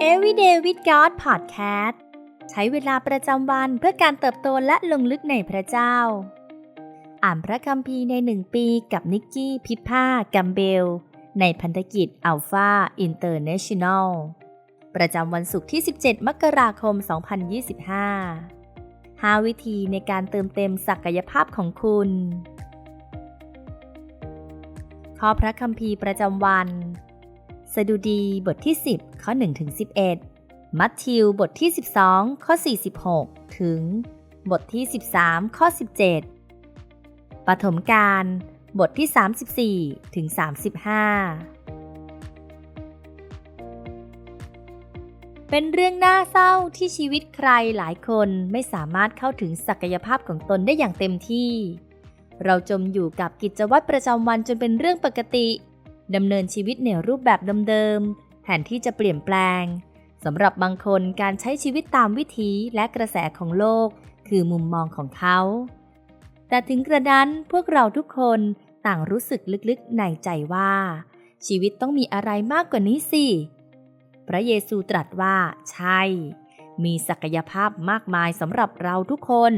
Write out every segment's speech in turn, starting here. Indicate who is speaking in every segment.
Speaker 1: Everyday with God Podcast ใช้เวลาประจำวันเพื่อการเติบโตและลงลึกในพระเจ้า อ่านพระคัมภีร์ในหนึ่งปีกับนิกกี้พิพากัมเบล ในพันธกิจอัลฟาอินเตอร์เนชั่นแนลประจำวันศุกร์ที่ 17 มกราคม 2025 5 วิธีในการเติมเต็มศักยภาพของคุณ ข้อพระคัมภีร์ประจำวัน สดุดีบทที่ 10 ข้อ 1 ถึง 11 มัทธิวบทที่ 12 ข้อ 46 ถึง บทที่ 13 ข้อ 17 ปฐมกาลบทที่ 34 ถึง 35 เป็นเรื่องน่าเศร้าที่ชีวิตใครหลายคนไม่สามารถเข้าถึงศักยภาพของตนได้อย่างเต็มที่ เราจมอยู่กับกิจวัตรประจำวันจนเป็นเรื่องปกติดำเนินชีวิตในรูปแบบเดิมๆ แทนที่จะเปลี่ยนแปลงสำหรับบางคนการใช้ชีวิตตามวิถีและกระแสของโลก คือมุมมองของเขา แต่ถึงกระนั้นพวกเราทุกคนต่างรู้สึกลึกๆในใจว่า ชีวิตต้องมีอะไรมากกว่านี้สิ พระเยซูตรัสว่า ใช่ มีศักยภาพมากมายสำหรับเราทุกคน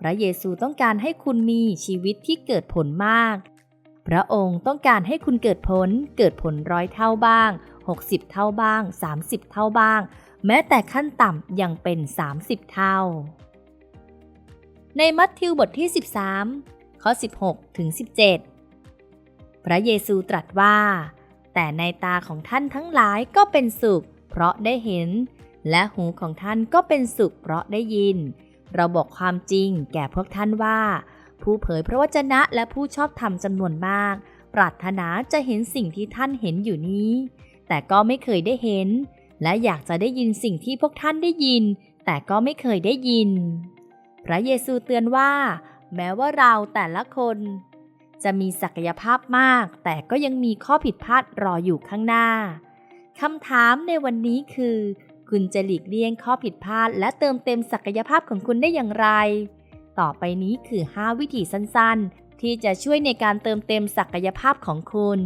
Speaker 1: พระเยซูต้องการให้คุณมีชีวิตที่เกิดผลมาก พระองค์ต้องการให้คุณเกิดผล เกิดผลร้อยเท่าบ้าง 60 เท่าบ้าง 30 เท่าบ้าง แม้แต่ขั้นต่ำยังเป็น 30 เท่า ในมัทธิวบทที่ 13 ข้อ 16 ถึง 17 พระเยซูตรัสว่า แต่ในตาของท่านทั้งหลายก็เป็นสุข เพราะได้เห็น และหูของท่านก็เป็นสุข เพราะได้ยิน เราบอกความจริงแก่พวกท่านว่า ผู้เผยพระวจนะและผู้ชอบธรรมจำนวนมากปรารถนาจะเห็นสิ่งที่ท่านเห็นอยู่นี้ แต่ก็ไม่เคยได้เห็น และอยากจะได้ยินสิ่งที่พวกท่านได้ยิน แต่ก็ไม่เคยได้ยิน พระเยซูเตือนว่า แม้ว่าเราแต่ละคน จะมีศักยภาพมาก แต่ก็ยังมีข้อผิดพลาดรออยู่ข้างหน้าคำถามในวันนี้คือ คุณจะหลีกเลี่ยงข้อผิดพลาด และเติมเต็มศักยภาพของคุณได้อย่างไร ต่อไปนี้คือ 5 วิธีสั้นๆ ที่จะช่วยในการเติมเต็มศักยภาพของคุณ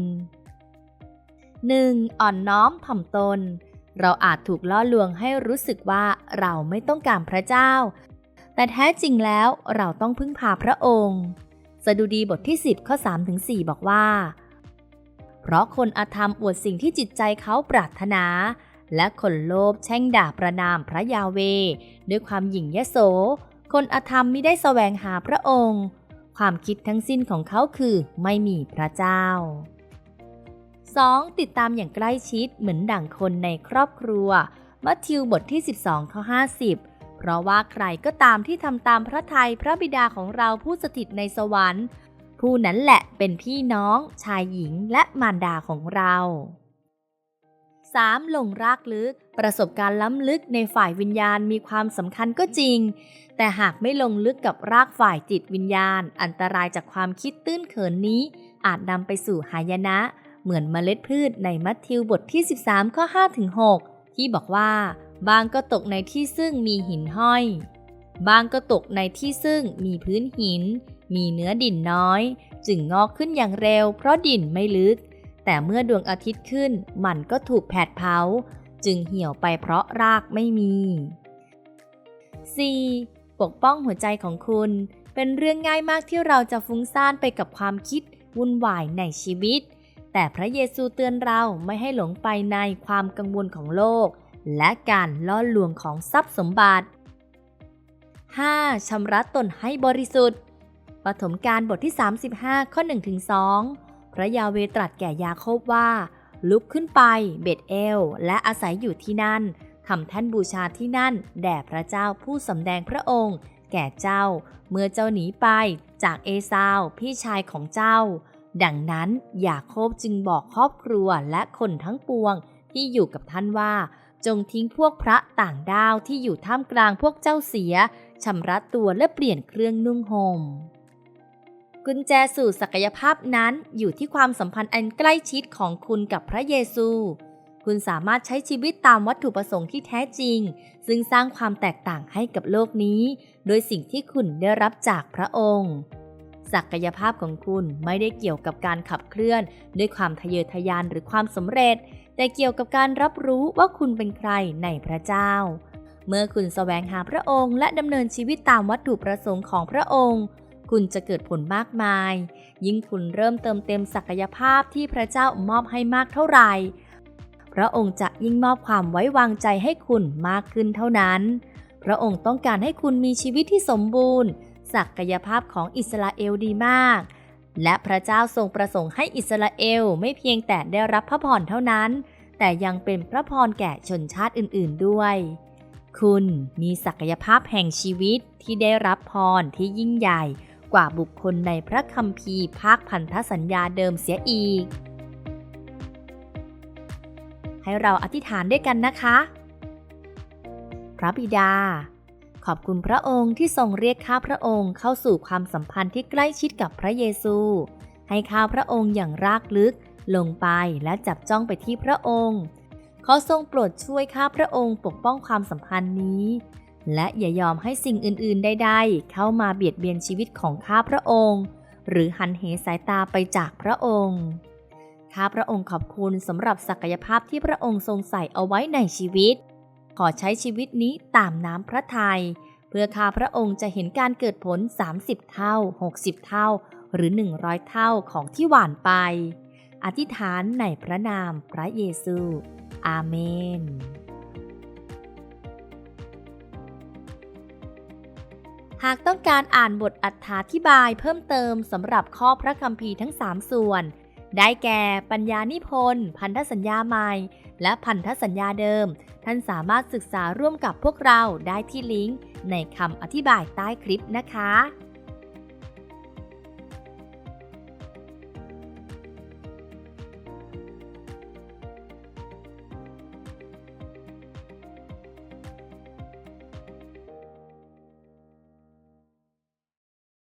Speaker 1: 1. อ่อนน้อมถ่อมตน เราอาจถูกล่อลวงให้รู้สึกว่าเราไม่ต้องการพระเจ้า แต่แท้จริงแล้วเราต้องพึ่งพาพระองค์ สดุดีบทที่ 10 ข้อ3-4บอกว่า เพราะคนอาธรรมอวดสิ่งที่จิตใจเขาปรารถนา และคนโลภแช่งด่าประนามพระยาเว ด้วยความหยิ่งยโส คนอธรรมไมิได้แสวงหาพระองค์ ความคิดทั้งสิ้นของเขาคือไม่มีพระเจ้า 2. ติดตามอย่างใกล้ชิดเหมือนดั่งคนในครอบครัว มัทธิวบทที่ 12ข้อ50 เพราะว่าใครก็ตามที่ทำตามพระทัยพระบิดาของเราผู้สถิตในสวรรค์ ผู้นั้นแหละเป็นพี่น้อง ชายหญิงและมารดาของเรา 3. ลงรากลึก ประสบการณ์ล้ำลึกในฝ่ายวิญญาณมีความสำคัญก็จริง แต่หากไม่ลงลึกกับรากฝ่ายจิตวิญญาณ อันตรายจากความคิดตื้นเขินนี้ อาจนำไปสู่หายนะ เหมือนเมล็ดพืชในมัทธิวบทที่ 13 ข้อ 5 6 ที่บอกว่า บางก็ตกในที่ซึ่งมีหินห้อย บางก็ตกในที่ซึ่งมีพื้นหิน มีเนื้อดินน้อย จึงงอกขึ้นอย่างเร็ว เพราะดินไม่ลึก แต่เมื่อดวงอาทิตย์ขึ้น มันก็ถูกแผดเผา จึงเหี่ยวไปเพราะรากไม่มี 4. ปกป้องหัวใจของคุณ เป็นเรื่องง่ายมากที่เราจะฟุ้งซ่านไปกับความคิดวุ่นวายในชีวิต แต่พระเยซูเตือนเราไม่ให้หลงไปในความกังวลของโลก และการล่อลวงของทรัพย์สมบัติ 5. ชำระตนให้บริสุทธิ์ปฐมกาลบทที่ 35 ข้อ1-2พระยาเวตรัสแก่ยาโคบว่า ลุกขึ้นไปเบตเอล และอาศัยอยู่ที่นั่นทำแท่นบูชาที่นั่น แด่พระเจ้าผู้สำแดงพระองค์ แก่เจ้า เมื่อเจ้าหนีไปจากเอซาวพี่ชายของเจ้า ดังนั้นยาโคบจึงบอกครอบครัวและคนทั้งปวงที่อยู่กับท่านว่า จงทิ้งพวกพระต่างดาวที่อยู่ท่ามกลางพวกเจ้าเสียชำระตัวและเปลี่ยนเครื่องนุ่งหม่มกุญแจสู่ศักยภาพนั้นอยู่ที่ความสัมพันธ์อันใกล้ชิดของคุณกับพระเยซู คุณสามารถใช้ชีวิตตามวัตถุประสงค์ที่แท้จริง ซึ่งสร้างความแตกต่างให้กับโลกนี้ โดยสิ่งที่คุณได้รับจากพระองค์ ศักยภาพของคุณไม่ได้เกี่ยวกับการขับเคลื่อน ด้วยความทะเยอทะยานหรือความสำเร็จ แต่เกี่ยวกับการรับรู้ว่าคุณเป็นใครในพระเจ้า เมื่อคุณแสวงหาพระองค์ และดำเนินชีวิตตามวัตถุประสงค์ของพระองค์ คุณจะเกิดผลมากมาย ยิ่งคุณเริ่มเติมเต็มศักยภาพที่พระเจ้ามอบให้มากเท่าไหร่พระองค์จะยิ่งมอบความไว้วางใจให้คุณมากขึ้นเท่านั้น พระองค์ต้องการให้คุณมีชีวิตที่สมบูรณ์ ศักยภาพของอิสราเอลดีมาก และพระเจ้าทรงประสงค์ให้อิสราเอลไม่เพียงแต่ได้รับพระพรเท่านั้น แต่ยังเป็นพระพรแก่ชนชาติอื่น ๆด้วย คุณมีศักยภาพแห่งชีวิตที่ได้รับพรที่ยิ่งใหญ่กว่าบุคคลในพระคัมภีร์ภาคพันธสัญญาเดิมเสียอีก ให้เราอธิษฐานด้วยกันนะคะ พระบิดา อบคุณพระองค์ที่ทรงเรียกข้าพระองค์เข้าสู่ความสัมพันธ์ที่ใกล้ชิดกับพระเยซู ให้ข้าพระองค์อย่างรากลึก ลงไปและจับจ้องไปที่พระองค์ขอทรงโปรดช่วยข้าพระองค์ปกป้องความสัมพันธ์นี้ และอย่ายอมให้สิ่งอื่นๆใดๆเข้ามาเบียดเบียนชีวิตของข้าพระองค์ หรือหันเหสายตาไปจากพระองค์ข้าพระองค์ขอบคุณสำหรับศักยภาพที่พระองค์ทรงใส่เอาไว้ในชีวิต ขอใช้ชีวิตนี้ตามน้ำพระทยัยเพื่อข้าพระองค์จะเห็นการเกิดผล 30 เท่า 60 เท่า หรือ 100 เท่าของที่หวานไป อธิษฐานในพระนามพระเยซู อาเมนหากต้องการอ่านบทอธิบายเพิ่มเติมสำหรับข้อพระคัมภีร์ทั้ง 3 ส่วน ได้แก่ปัญญานิพนธ์ พันธสัญญาใหม่ และพันธสัญญาเดิม ท่านสามารถศึกษาร่วมกับพวกเราได้ที่ลิงก์ในคำอธิบายใต้คลิปนะคะ